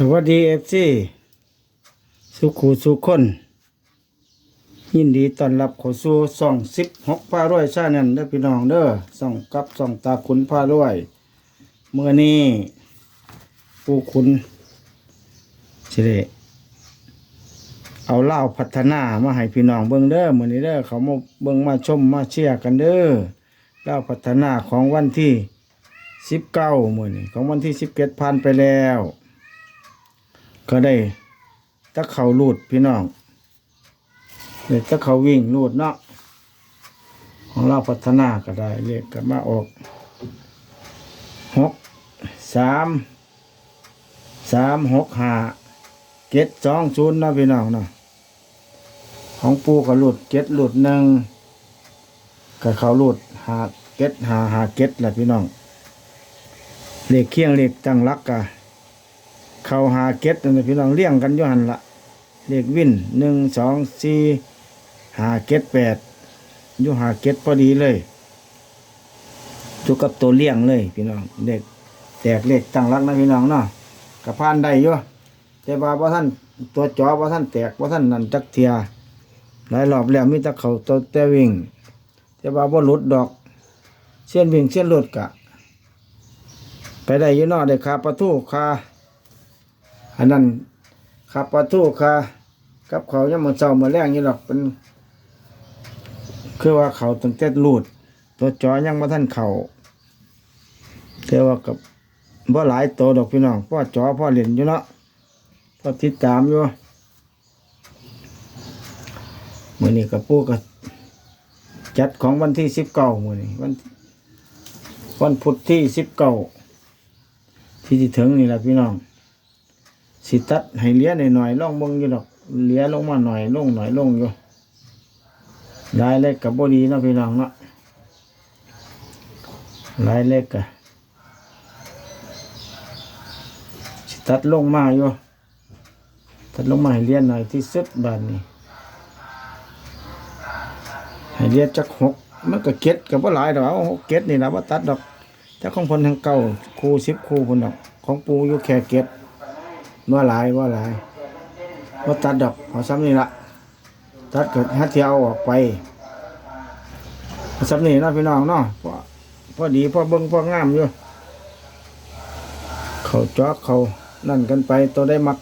สวัสดีเอฟซีสุขูสุคน ยินดีต้อนรับเข้าสู่ส่องสิบหกพารวยชาแนลเด้อพี่น้องเด้อส่องกับส่องตาขุนพารวยเมื่อนี้ผู้ขุนสิได้เอาเล่าพัฒนามาให้พี่น้องเบิ่งเด้อเมื้อนี้เด้อเขามาเบิ่งมาชมมาเชียร์กันเด้อเล่าพัฒนาของวันที่สิบเก้าเมื้อนี้ของวันที่สิบเจ็ดผ่านไปแล้ว ก็ได้ตะเขาลูดพี่น้องเด็กตะเขาวิ่งลูดเนาะของเราพัฒนาก็ได้เรียกกันมาออกหกสามสามหกห้าเจ็ดสองศูนย์เนาะพี่น้องเนาะของปูก็หลุดเจ็ดหลุดหนึ่งกับเขาหลุดหาเจ็ดหาหาเจ็ดแหละพี่น้องเลขเคียงเลขตั้งรักกะ เขาหาเก็ดนั่นแหละพี่น้องเลี้ยงกันอยู่หันละเลขวินหนึ่งสองสี่หาเก็ดแปดอยู่หาเก็ดพอดีเลยจุกับตัวเลี้ยงเลยพี่น้องเด็กแตกเลขตั้งรักนะพี่น้องเนาะกับพานได้อยู่แต่ว่าพ่ท่านตัวจอพ่ท่านแตกพ่ท่านนั่นจักเทียหลายรอบแล้วมีแต่เขาตัวแต่วิ่ง แต่ว่าบ่หลุดดอก เส้นวิ่งเส้นหลุดกะ ไปได้ยู่เนาะได้คาประตูคา อันนั้นขับประตูค่ะกับเขายังมาเจ้ามาแรงอยู่หรอกเป็น คือว่าเขาตั้งแต่รูด ตัวจอยังมาท่านเขาแต่ว่ากับบ่หลายตัวดอกพี่น้องพ่อจอพ่อเล่นอยู่เนาะพ่อติดตามอยู่มือนี้กับปูกับจัดของวันที่สิบเก้ามือนี้วันวันพุธที่สิบเก้าที่จะถึงนี่แหละพี่น้อง สิตัดให้เลี้ยหน่อยๆล่องเบงอยู่ดอกเลี้ยลงมาหน่อยลงหน่อยลงอยู่ลายเล็กกับบดีเนาะพี่น้องเนาะลายเล็กกะสิตัดลงมาอยู่ตัดลงมาให้เลี้ยหน่อยที่สุดบานนี้ให้เลี้ยจักหกมันก็เก็ดกับว่าหลายดอกเอาหกเก็ดนี่นะว่าตัดดอกแต่ของคนทางเก่าคูสิบคูคนดอกของปูอยู่แค่เก็ด ว่าหลายว่าหลายว่าตัดดอกเอาซ้ำนี่ละตัดเกิดฮัทเที่ยวออกไปเอซ้ำนี่นาะพี่น้องเนาะพอพอดีพอเบิ้งพองามอยู่เขาจอกเขานั่นกันไปตัวได้มัก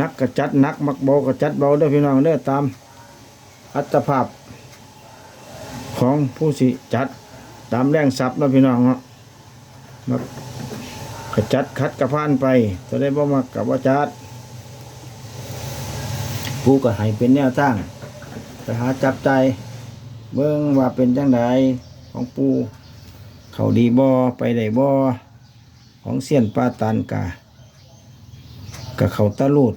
นักกระจัดนักมักเบากระจัดเบาเด้อพี่น้องเด้อตาม อัตภาพ ของผู้สิจัดตามแรงทรัพย์เนาะพี่น้องเนาะ มักกระจัดคัดกระพานไปจะได้บ่มักกับว่าจัดผู้ก็ให้เป็นแนวทางไปหาจับใจ เบิ่งว่าเป็นจังไดของปูเขาดีบ่ไปได้บ่ของเสียนป้าตันกะกับเขาตะลุด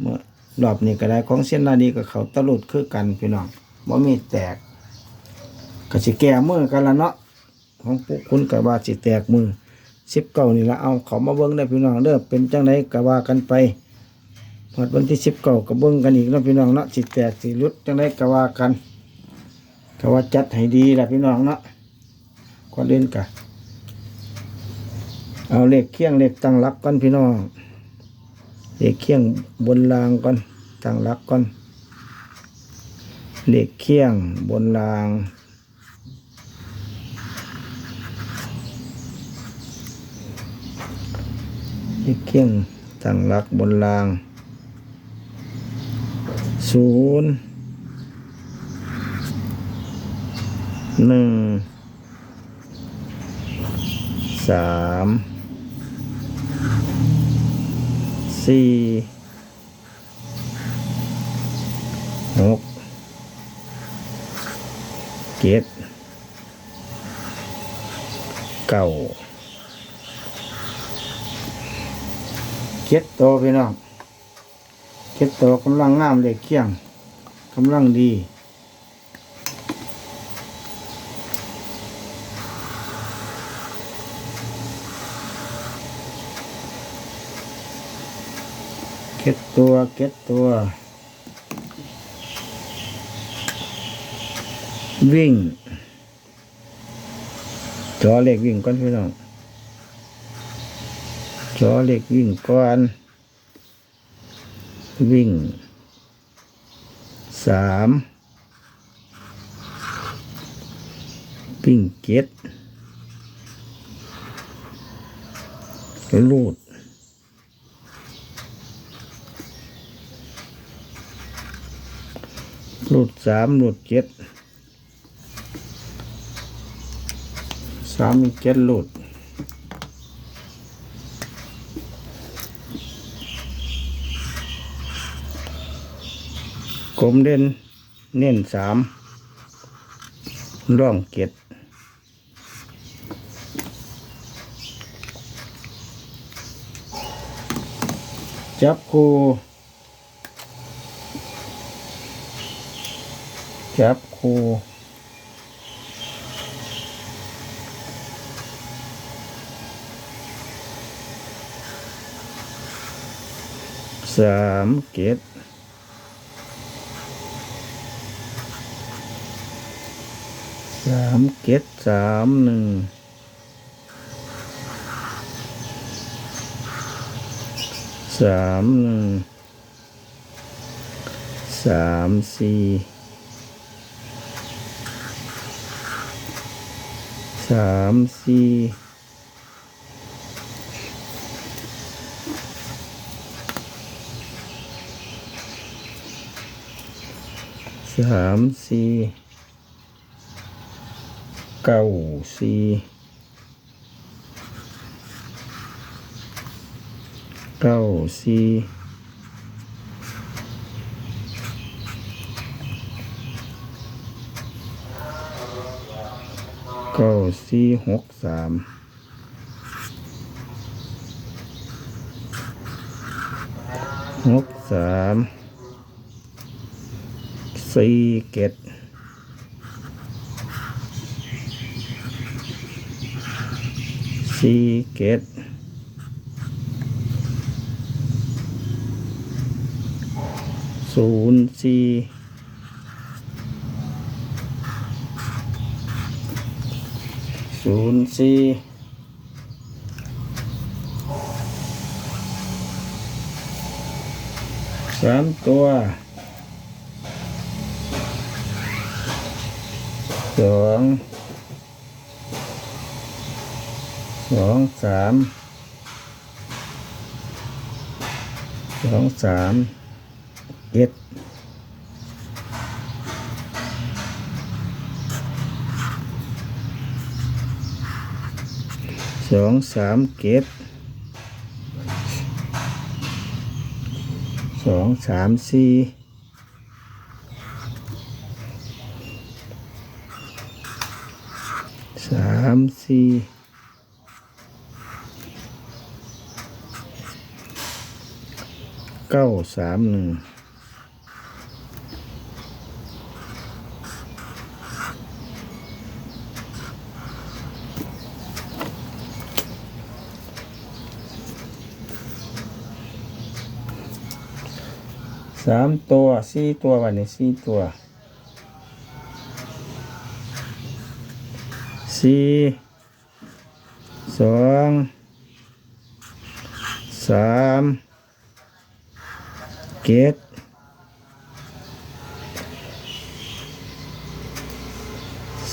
เมื่อรอบนี้ก็ได้ของเสียนนาดีกับเขาตะลุดคือกันพี่น้องบ่มีแตกก็สิแก้มือกันละเนาะของปุ๊คุณกับว่าสิแตกมือ สิบเก้านี่ละเอาเขามาเบิ้งได้พี่น้องเด้อเป็นจังไดก็ว่ากันไปหมดวันที่สิบเก้าก็เบิ้งกันอีกแล้วพี่น้องเนาะสิแตกสิรุดจังไดก็ว่ากันก็ว่าจัดให้ดีละพี่น้องเนาะก่อนเล่นกะเอาเลขเคียงเลขตั้งหลักก่อนพี่น้องเลขเคียงบนรางก่อนตั้งหลักก่อนเลขเคียงบนราง เลขเคียงตั้งหลักบนรางศูนย์หนึ่งสามสี่หกเจ็ดเก้า เก็ดโตพี่น้องเก็ดโตกำลังงามเลยเคียงกำลังดีเก็ดตัวเก็ดตัว วิ่งจอเล็กวิ่งก่อนพี่น้อง จอเหล็กวิ่งก่อน วิ่งสามวิ่งเจ็ดลูดลูดสามลูดเจ็ดสามมีเจ็ดลูด กลมเด่นเน้นสามร่องเจ็ดจับคูจับคูสามเจ็ด สามเจ็ดสามหนึ่งสามหนึ่งสามสี่สามสี่สามสี่ เก้าสี่เก้าสี่เก้าสี่หกสามหกสามสี่เจ็ด สี่เจ็ดศูนย์สี่ศูนย์สี่สามตัวสอง สองสามสองสามเอ็ดสองสามเก็ดสองสามสี่สามสี่ เก้าสามหนึ่งสามตัวสี่ตัววันนี้สี่ตัวสี่สองสาม เจ็ด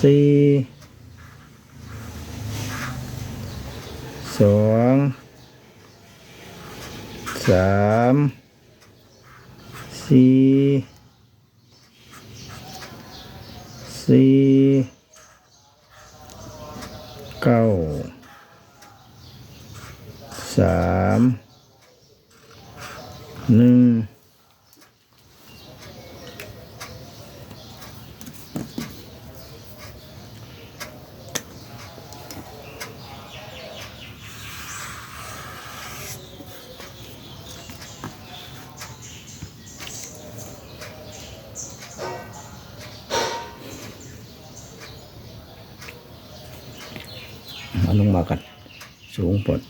สี่สองสามสี่สี่เก้าสามหนึ่งเอาลงมากัน สูงปด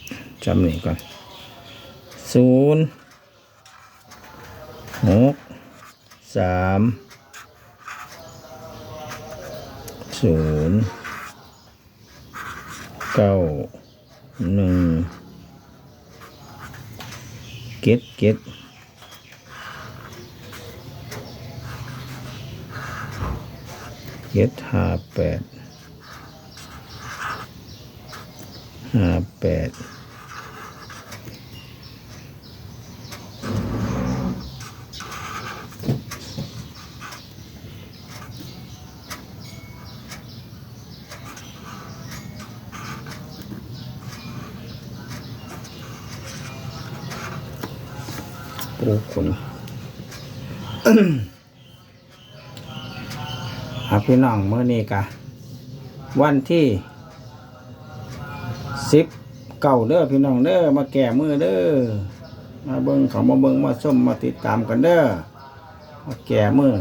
จำนี่ก่อนศูนย์หกสามศูนย์เก้าหนึ่งเก็ดเก็ดเก็ดห้าแปด ห้าแปดปูขนอาพี่น้องเมื่อนี้กะ วันที่ เก่าเด้อพี่น้องเด้อมาแก่มือเด้อมาเบิ่งเขามาเบิ่งมาส้มมาติดตามกันเด้อมาแก่มือ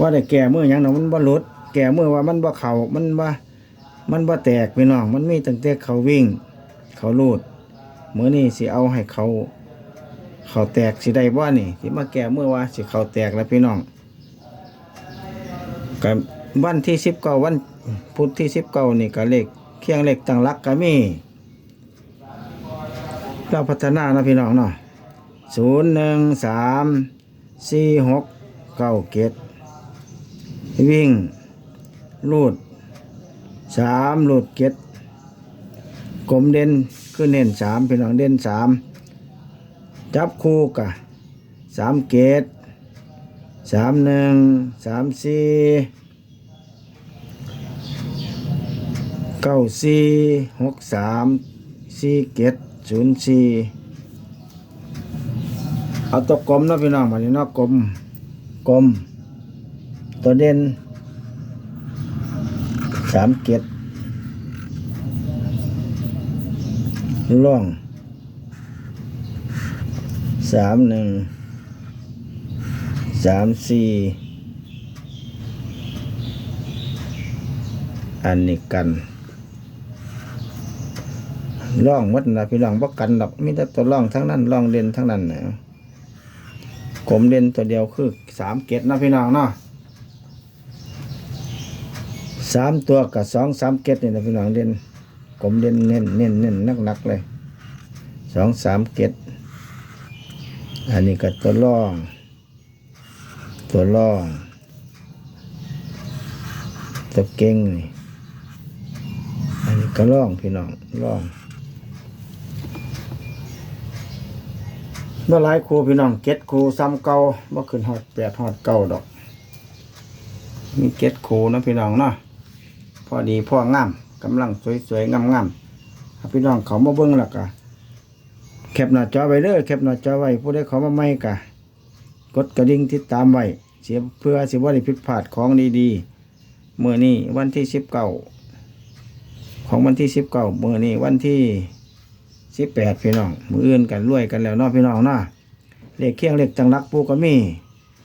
ว่าได้แก่มือหยังเนาะมันบ่หลุดแก่มือว่ามันบ่เข่ามันบ่มันบ่แตกพี่น้องมันมีตั้งแต่เขาวิ่ง เขาลูดมือนี้สิเอาให้เขา เขาแตกสิได้บ่นี่สิมาแก่มือว่าสิเขาแตกแล้วพี่น้องกับวันที่สิบเก้าวันพุธที่สิบเก้านี่ก็เลขเคียงเลขตั้งหลักก็มี เราพัฒนานะพี่น้องเนาะศูนย์หนึ่งสามสี่หกเก้าเกตวิ่งลูดสามลูดเกตกลมเด่นคือเน้นสามพี่น้องเด่นสามจับคู่กะสามเกตสามหนึ่งสามสี่เก้าสี่หกสามสี่เจ็ด ศูนย์สี่เอาตัวกลมนะพี่น้องมาเนี่เนาะกลมกลม ตัวเด่นสามเจ็ดล่องสามหนึ่งสามสี่อันนี้กัน ล่องมัดนะพี่ล่องบ่กันดอกมีแต่ตัวล่องทั้งนั้นล่องเด่นทั้งนั้นนะกลมเด่นตัวเดียวคือสามเกตนะพี่น้องเนาะสามตัวกับสองสามเกตนี่นะพี่น้องเด่นกลมเด่นเน้นเน้นเน้นนักนักเลยสองสามเกตอันนี้ก็ตัวล่อง ตัวล่องตัวเก่งนี่อันนี้ก็ล่องพี่น้องล่อง เมื่อหลายครูพี่น้องเก็ดครูซ้ำเก่าบ่ขึ้นฮอดแปดฮอดเก่าดอก มีเก็ดครูนะพี่น้องเนาะพอดีพ่องามกำลังสวยๆงามๆพี่น้องเขามาเบิ่งแล้วก็แคปหน้าจอไว้เด้อแคปหน้าจอไว้ผู้ใดเขามาใหม่ก็กดกระดิ่งติดตามไว้เสียเพื่อสิว่าได้ผิดพลาดของดีๆเมื่อนี้วันที่สิบเก้าของวันที่สิบเก้าเมื่อนี้วันที่ สิบแปดพี่น้องมืออื่นกันรวยกันแล้วเนาะพี่น้องเนาะเลขเคียงเลขจังรักปูก็มี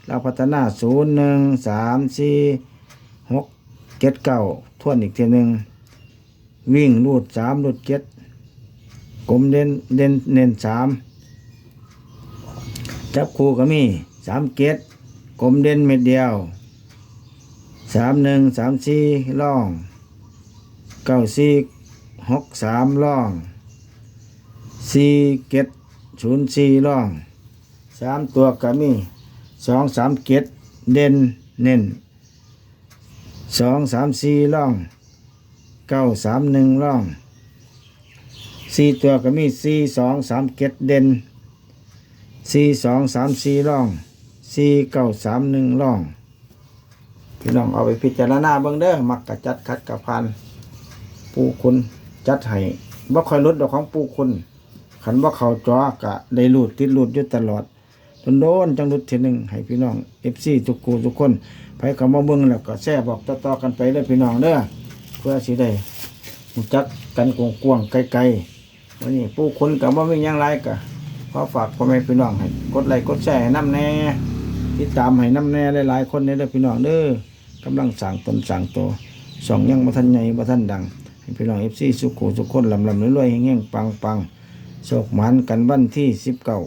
เราพัฒนาศูนย์หนึ่งสามสี่หกเจ็ดเก้าทวนอีกทีหนึ่งวิ่งรูดสามรูดเจ็ดกลมเด่นเด่นเน้นสามจับคู่ก็มีสามเกตกลมเด่นเม็ดเดียวสามหนึ่งสามสี่ล่องเก้าสี่หกสามล่อง สี่เกตศูนย์สี่ล่องสามตัวก็มีสองสามเกตเด่นเน้นสองสามสี่ล่องเก้าสามหนึ่งล่องสี่ตัวก็มีสี่สองสามเกตเด่นสี่สองสามสี่ร่องสี่เก้าสามหนึ่งร่องพี่น้องเอาไปพิจารณาเบิ่งเด้อมักกะจัดคัดกะพันปูคุณจัดให้บ่ค่อยลดดอกของปูคุณ ขันว่าเขาจ้อกะได้รูดติดรูดอยู่ตลอดจนโดนจังรุดทีหนึ่งให้พี่น้องเอฟซีทุกกูทุกคนไปเขามาเบิ่งแล้วก็แช่บอกต่อๆกันไปเด้อพี่น้องเด้อเพื่อสิได้รู้จักกันกว้างไกลๆวันนี้ปูคุณกับว่าไมีหยังไรกะขอฝากพ่อแม่พี่น้องให้กดไลค์กดแชร์น้ำแน่ติดตามให้น้ำแน่หลายๆคนในเด้อพี่น้องเด้อกำลังสั่งตนสั่งตัวสองยังบ่ทันใหญ่บ่ทันดังให้พี่น้องเอฟซีสุขุสุขคนลำลำรวยๆแห้งๆปังปัง โชคหมันกันวันที่สิบเก้า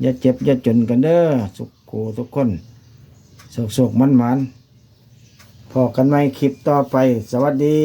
อย่าเจ็บอย่าจนกันเด้อสุขูทุกคนโชคโชคมันมันพอกันไหมคลิปต่อไป สวัสดี